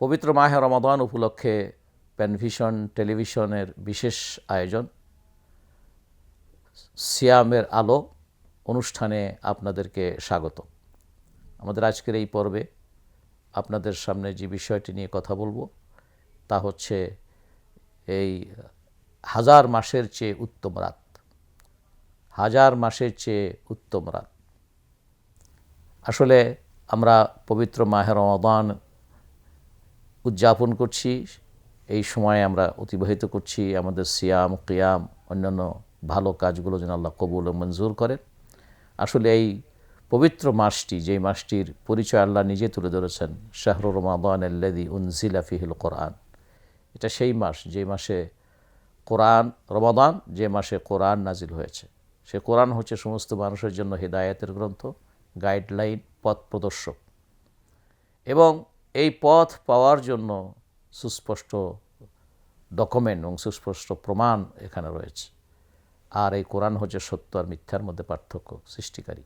পবিত্র মাহে রমাদান উপলক্ষে প্যানভিশন টেলিভিশনের বিশেষ আয়োজন। সিয়ামের আলো অনুষ্ঠানে আপনাদেরকে স্বাগত। আমাদের আজকের এই পর্বে আপনাদের সামনে যে বিষয়টি নিয়ে কথা বলব, তা হচ্ছে এই হাজার মাসের চেয়ে উত্তম রাত। হাজার মাসের চেয়ে উত্তম রাত। আসলে আমরা পবিত্র মাহের রমাদান উদযাপন করছি। এই সময়ে আমরা অতিবাহিত করছি আমাদের সিয়াম, কিয়াম, অন্যান্য ভালো কাজগুলো যেন আল্লাহ কবুল ও মঞ্জুর করেন। আসলে এই পবিত্র মাসটি, যেই মাসটির পরিচয় আল্লাহ নিজে তুলে ধরেছেন শাহরুর রমাদান আল্লাদি উনজিলা ফিহিল কোরআন। এটা সেই মাস যে মাসে কোরআন, রমাদান, যে মাসে কোরআন নাজিল হয়েছে। সে কোরআন হচ্ছে সমস্ত মানুষের জন্য হেদায়েতের গ্রন্থ, গাইডলাইন, পথ প্রদর্শক। এবং এই পথ পাওয়ার জন্য সুস্পষ্ট ডকুমেন্ট এবং সুস্পষ্ট প্রমাণ এখানে রয়েছে। আর এই কোরআন হচ্ছে সত্য আর মিথ্যার মধ্যে পার্থক্য সৃষ্টিকারী।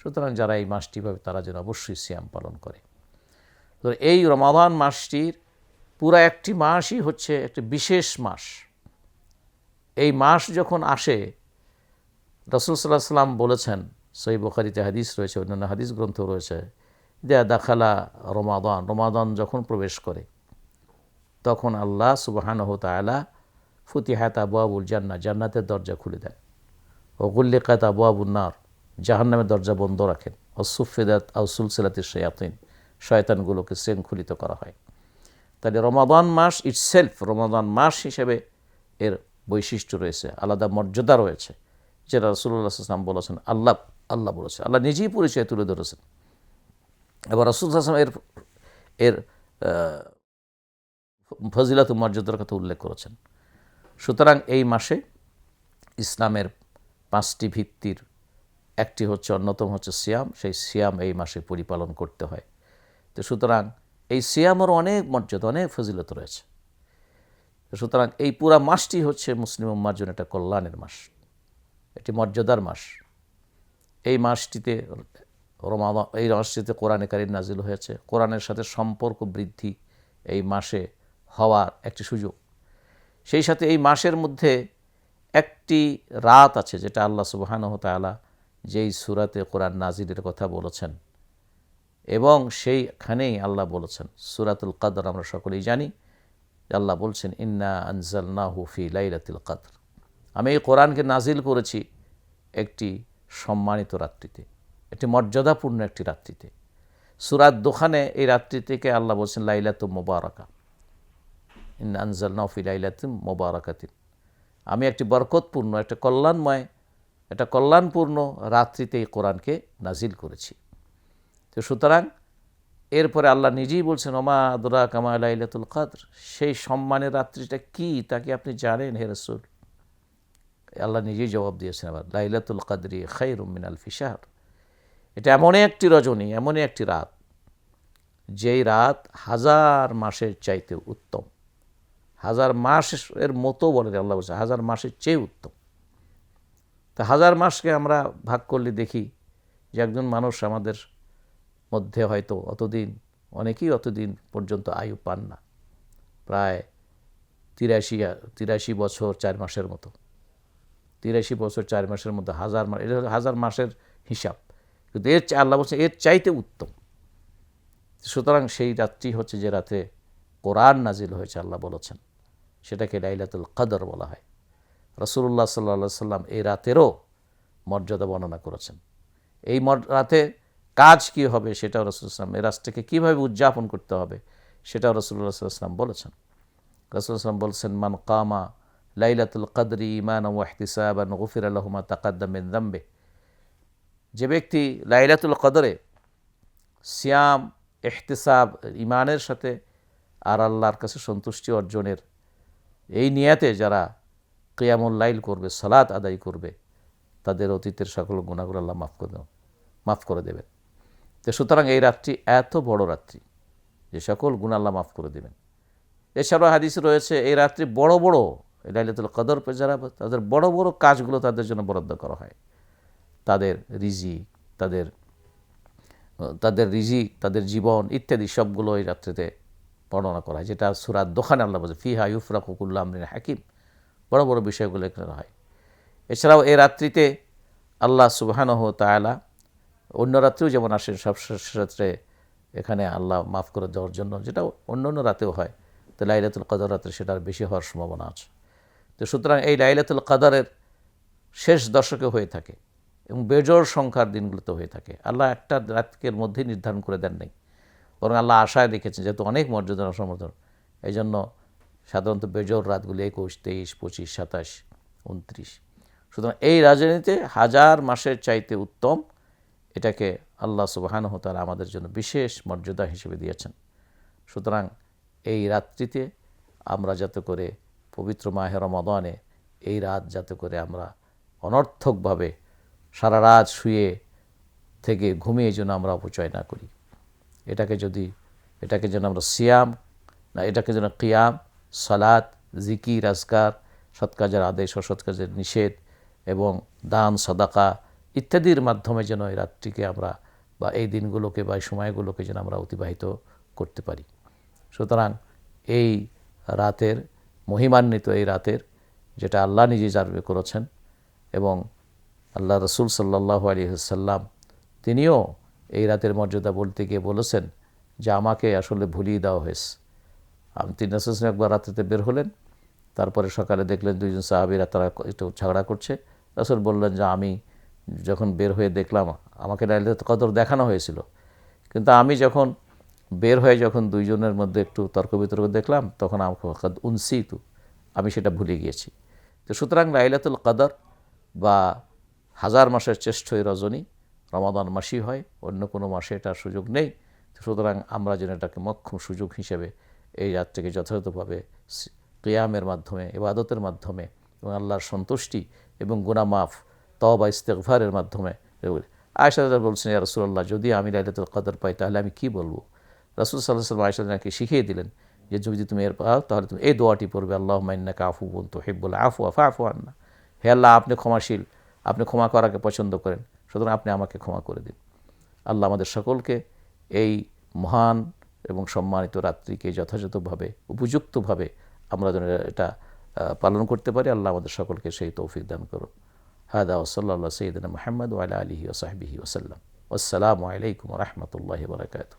সুতরাং যারা এই মাসটি পাবে, তারা যেন অবশ্যই সিয়াম পালন করে। তো এই রমাদান মাসটির পুরা একটি মাসই হচ্ছে একটি বিশেষ মাস। এই মাস যখন আসে, রসুল সাল্লাহ সাল্লাম বলেছেন সই বখারিতে হাদিস রয়েছে, অন্যান্য হাদিস গ্রন্থ রয়েছে দেয়া দাখালা রমাদান রমাদান যখন প্রবেশ করে, তখন আল্লাহ সুবাহানহ তালা ফুতিহাত আবু আবুল জান্না জান্নাতের দরজা খুলে দেন। ও গুল্লিকাত আবু আবুল নার, জাহান্নামের দরজা বন্ধ রাখেন। ও সুফেদাত আউসুল সিলাতির শয়াতিন, শয়তানগুলোকে শৃঙ্খলিত করা হয়। তাহলে রমাদান মাস ইটসেলফ রমাদান মাস হিসেবে এর বৈশিষ্ট্য রয়েছে, আলাদা মর্যাদা রয়েছে, যেটা রসুল্লাহ আসলাম বলেছেন, আল্লাহ আল্লাহ বলেছে, আল্লাহ নিজেই পরিচয় তুলে ধরেছেন। এবার রসুল আসলাম এর এর ফজিলাত মর্যাদার কথা উল্লেখ করেছেন। সুতরাং এই মাসে ইসলামের পাঁচটি ভিত্তির, একটি হচ্ছে অন্যতম হচ্ছে সিয়াম, সেই সিয়াম এই মাসে পরিপালন করতে হয়। তো সুতরাং এই সিয়ামের অনেক মর্যাদা, অনেক ফজিলত রয়েছে। সুতরাং এই পুরা মাসটি হচ্ছে মুসলিম উম্মার জন্য একটা কল্যাণের মাস। একটি মর্যাদার মাস। এই মাসটিতে রমাদা এই মাসটিতে কোরআনে কারিম নাজিল হয়েছে। কোরআনের সাথে সম্পর্ক বৃদ্ধি এই মাসে হওয়ার একটি সুযোগ। সেই সাথে এই মাসের মধ্যে একটি রাত আছে যেটা আল্লাহ সুবাহানহ তালা যেই সুরাতে কোরআন নাজিলের কথা বলেছেন। এবং সেইখানেই আল্লাহ বলেছেন, সুরাতুল কাদর আমরা সকলেই জানি আল্লাহ বলছেন, ইন্না আনজাল নাহু ফি লাইলাতুল কাদর। আমি এই কোরআনকে নাজিল করেছি একটি সম্মানিত রাত্রিতে। একটি মর্যাদাপূর্ণ একটি রাত্রিতে। সুরাত দোকানে এই রাত্রিটিকে আল্লাহ বলছেন লাইলাতু মোবারকা। ইন আনজাল নাফি লাইলাতুম মোবারকাতিন। আমি একটি বরকতপূর্ণ, একটা কল্যাণময়, একটা কল্যাণপূর্ণ রাত্রিতে এই কোরআনকে নাজিল করেছি। তো সুতরাং এরপরে আল্লাহ নিজেই বলছেন, ওমা আদরা কামা লাইলাতুল কাদর। সেই সম্মানের রাত্রিটা কি তাকে আপনি জানেন, হে রসুল? আল্লাহ নিজেই জবাব দিয়েছেন আবার, লাইলাতুল কাদরি খাই রুমিন আল ফিসার এটা এমনই একটি রজনী, এমনই একটি রাত, যেই রাত হাজার মাসের চাইতে উত্তম। হাজার মাসের মতো বলে আল্লাহ বলছে, হাজার মাসের চেয়ে উত্তম। তা হাজার মাসকে আমরা ভাগ করলে দেখি যে একজন মানুষ আমাদের মধ্যে হয়তো অতদিন, অনেকেই অতদিন পর্যন্ত আয়ু পান না। প্রায় তিরাশি তিরাশি বছর চার মাসের মতো। তিরাশি বছর, চার মাসের মধ্যে হাজার মাস এটা হাজার মাসের হিসাব। কিন্তু এর আল্লাহ বলছে এর চাইতে উত্তম। সুতরাং সেই রাত্রি হচ্ছে যে রাতে কোরআন নাজিল হয়েছে, আল্লাহ বলেছেন। সেটাকে লাইলাতুল কদর বলা হয়। রসুল্লাহ সাল্লা সাল্লাম এই রাতেরও মর্যাদা বর্ণনা করেছেন। এই রাতে কাজ কি হবে সেটাও রসুল ইসলাম এই রাতটাকে কীভাবে উদযাপন করতে হবে সেটাও রসুল্লাহ সাল্লাম বলেছেন। রসুল ইসলাম বলছেন, মান কামা লাইলাতুল কদরি ইমান ওয়াহতিসাবান গফির আলহমা তাকাদ্দামিন দাম্বে যে ব্যক্তি লাইলাতুল কদরে সিয়াম এহতেসাব ইমানের সাথে আর আল্লাহর কাছে সন্তুষ্টি অর্জনের এই নিয়াতে যারা কিয়ামুল লাইল করবে, সালাত আদায় করবে, তাদের অতীতের সকল গুণাগুলো আল্লাহ মাফ করে মাফ করে দেবেন। তো সুতরাং এই রাত্রি এত বড় রাত্রি, যে সকল গুণ আল্লাহ মাফ করে দেবেন। এছাড়াও হাদিস রয়েছে, এই রাত্রি বড় বড় লাইলাতুল কদর যারা, তাদের বড় বড় কাজগুলো তাদের জন্য বরাদ্দ করা হয়। তাদের রিজি তাদের তাদের রিজি তাদের জীবন ইত্যাদি সবগুলো এই রাত্রিতে বর্ণনা করা হয়। যেটা সুরাত দোকানে আল্লাহ বলছে, ফিহা ইউফরাকুল্লা আমরিন হাকিম। বড় বড় বিষয়গুলো এখানে হয়। এছাড়াও এই রাত্রিতে আল্লাহ সুবাহানহ তায়ালা অন্য রাত্রেও যেমন আসেন, সব রাত্রে এখানে আল্লাহ মাফ করে দেওয়ার জন্য, যেটা অন্য অন্য রাতেও হয়। তো লাইলাতুল কাদার রাত্রে সেটার বেশি হওয়ার সম্ভাবনা আছে। তো সুতরাং এই লাইলাতুল কদরের শেষ দশকে হয়ে থাকে। এবং বেজোর সংখ্যার দিনগুলোতে হয়ে থাকে। আল্লাহ একটা রাতকের মধ্যেই নির্ধারণ করে দেন নাই। বরং আল্লাহ আশায় রেখেছেন, যেহেতু অনেক মর্যাদা সমর্থন এই জন্য সাধারণত বেজোর রাতগুলি একুশ, তেইশ, পঁচিশ, সাতাশ, উনত্রিশ। সুতরাং এই রাজনীতিতে হাজার মাসের চাইতে উত্তম এটাকে আল্লাহ সুবাহান হতাল আমাদের জন্য বিশেষ মর্যাদা হিসেবে দিয়েছেন। সুতরাং এই রাত্রিতে আমরা যাতে করে পবিত্র মাহের রমাদানে এই রাত যাতে করে আমরা অনর্থকভাবে সারা রাত শুয়ে থেকে ঘুমিয়ে যেন আমরা অপচয় না করি। এটাকে যদি, এটাকে যেন আমরা সিয়াম না, এটাকে যেন কিয়াম, সালাত, জিকির, আজকার, সৎ কাজের আদেশ ও সৎ কাজের নিষেধ এবং দান, সদাকা ইত্যাদির মাধ্যমে যেন এই রাত্রিকে আমরা বা এই দিনগুলোকে বা এই সময়গুলোকে যেন আমরা অতিবাহিত করতে পারি। সুতরাং এই রাতের, মহিমান্বিত এই রাতের যেটা আল্লাহ নিজে জারবে করেছেন এবং আল্লাহ রসুল সাল্লাহ আলিহাল্লাম তিনিও এই রাতের মর্যাদা বলতে গিয়ে বলেছেন যে আমাকে আসলে ভুলিয়ে দেওয়া হয়েছে। আমি তিন একবার রাত্রিতে বের হলেন, তারপরে সকালে দেখলেন দুইজন সাহাবিরা তারা একটু ঝগড়া করছে। রাসুল বললেন, যে, আমি যখন বের হয়ে দেখলাম, আমাকে লাইলাতুল কদর দেখানো হয়েছিল। কিন্তু আমি যখন বের হয়ে যখন দুইজনের মধ্যে একটু তর্ক বিতর্ক দেখলাম, তখন আমাকে উনসিতু, আমি সেটা ভুলে গিয়েছি। তো সুতরাং লাইলাতুল কদর বা হাজার মাসের শ্রেষ্ঠ এই রজনী, রমাদান মাসই হয়, অন্য কোনো মাসে এটার সুযোগ নেই। সুতরাং আমরা যেন এটাকে মক্ষম সুযোগ হিসেবে এই রাতটিকে যথাযথভাবে কেয়ামের মাধ্যমে, ইবাদতের মাধ্যমে এবং আল্লাহর সন্তুষ্টি এবং গুনামাফ তবা ইস্তেকভারের মাধ্যমে আয়সা বলছেন রসুল্লাহ যদি আমি লাইলাতুল কদর পাই, তাহলে আমি কি বলব? রসুল সাল্লাহ সাল্লাম আয়সাকে শিখিয়ে দিলেন যে, যদি তুমি এর পাও, তাহলে তুমি এই দোয়াটি পড়বে আল্লাহ মাইন্নাকে আফু বলতো হেব্বুল আফু আফা আফু আন্না। হে আল্লাহ, আপনি ক্ষমাশীল আপনি ক্ষমা করাকে পছন্দ করেন, সুতরাং আপনি আমাকে ক্ষমা করে দিন। আল্লাহ আমাদের সকলকে এই মহান এবং সম্মানিত রাত্রিকে যথাযথভাবে, উপযুক্তভাবে আমরা যেন এটা পালন করতে পারি। আল্লাহ আমাদের সকলকে সেই তৌফিক দান করুন। হাদা ওসল্লা সঈদিন মোহাম্মদ ওয়ালা আলহি ওসাহবিহি ওসাল্লাম আসসালামু আলাইকুম রহমতুল্লাহ বরকাত